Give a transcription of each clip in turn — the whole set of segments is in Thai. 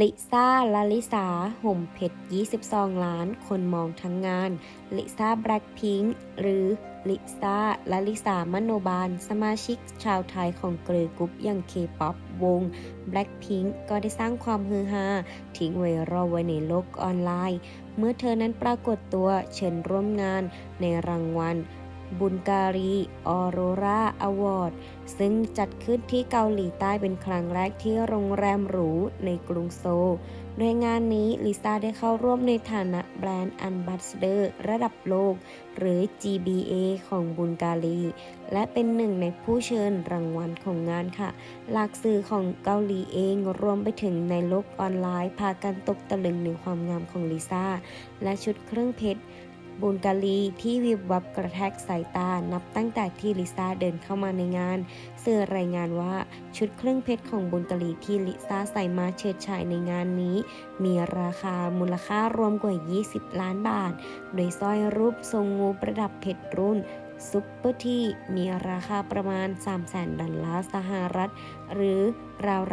ลิซ่าลาลิสา ห่มเพชร 22 ล้าน คนมองทั้งงาน ลิซ่าแบล็คพิงค์หรือลิซ่าลาลิสามโนบาล สมาชิกชาวไทยของเกรอกรุ๊ปอย่างเคป๊อปวง Blackpink ก็ได้สร้างความฮือฮาทิ้งไว้รอไว้ในโลกออนไลน์ เมื่อเธอนั้นปรากฏตัวเชิญร่วมงานในรางวัล บุลการีออโรราอวอร์ด ซึ่งจัดขึ้นที่เกาหลีใต้เป็นครั้งแรกที่โรงแรมหรูในกรุงโซลโดยงานนี้ลิซ่าได้เข้าร่วมในฐานะแบรนด์อันบัสเดอร์ระดับโลก หรือ GBA ของบุลการี และเป็นหนึ่งในผู้เชิญรางวัลของงานค่ะ หลากสื่อของเกาหลีเองรวมไปถึงในโลกออนไลน์ พากันตกตะลึงในความงามของลิซ่า และชุดเครื่องเพชร บุญกาลีที่วิบวับกระแทกสายตา นับตั้งแต่ที่ลิซ่าเดินเข้ามาในงาน สื่อรายงานว่าชุดเครื่องเพชรของบุญกาลีที่ลิซ่าใส่มาเฉิดฉายในงานนี้ มีราคามูลค่ารวมกว่า 20 ล้านบาท โดยสร้อยรูปทรงงูประดับเพชรรุ่นซุปเปอร์ที่มีราคาประมาณ 300,000ดอลลาร์สหรัฐ หรือ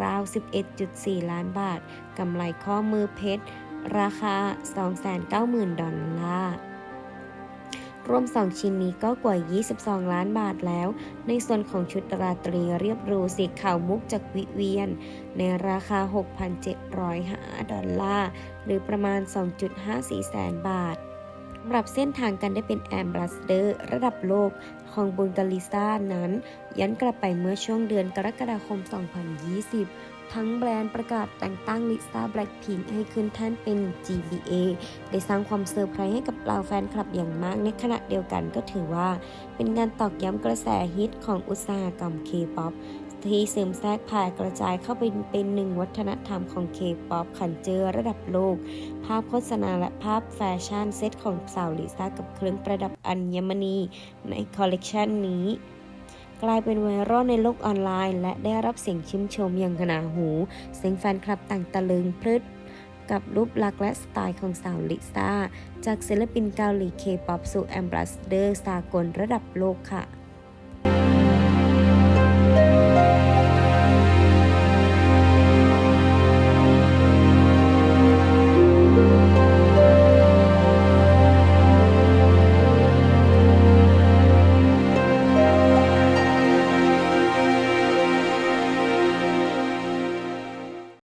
ราวๆ 11.4 ล้านบาท กำไรข้อมือเพชร ราคา 290,000 ดอลลาร์ รวม 2 ชิ้นนี้ก็กว่า 22 ล้านบาทแล้ว ในส่วนของชุดราตรีเรียบรูสีขาวมุกจากวิเวียน ในราคา 6,705 ดอลลาร์ หรือประมาณ 2.54 แสนบาท สำหรับเส้นทางการได้เป็นแอมบ s สเดอร์ระดับโลกของบุลกาลิซ่านั้นย้อนกลับไปเมื่อช่วงเดือนกรกฎาคม 2020 ทั้งแบรนด์ประกาศแต่งตั้งลิซ่าแบล็คพิงให้ขึ้นแท่นเป็น GBA ได้สร้างความเซอร์ไพรส์ให้กับเหล่าแฟนคลับอย่างมากในขณะเดียวกันก็ถือว่า เป็นการตอกย้ำกระแสฮิตของอุตสาหกรรม K-POP ที่ซึมแทรกผ่านกระจายเข้าไปเป็นหนึ่งวัฒนธรรมของ K-POP ขันเจอระดับโลก ภาพโฆษณาและภาพแฟชั่นเซตของสาวลิซ่ากับเครื่องประดับอัญมณีในคอลเลกชันนี้กลายเป็นไวรัลในโลกออนไลน์ และได้รับเสียงชื่นชมอย่างขนาหู ซึ่งแฟนคลับต่างตะลึงพลิดกับรูปลักษณ์และสไตล์ของสาวลิซ่า จากศิลปินเกาหลีเคป๊อปสู่แอมบ s สเดอร์สากลระดับโลกค่ะ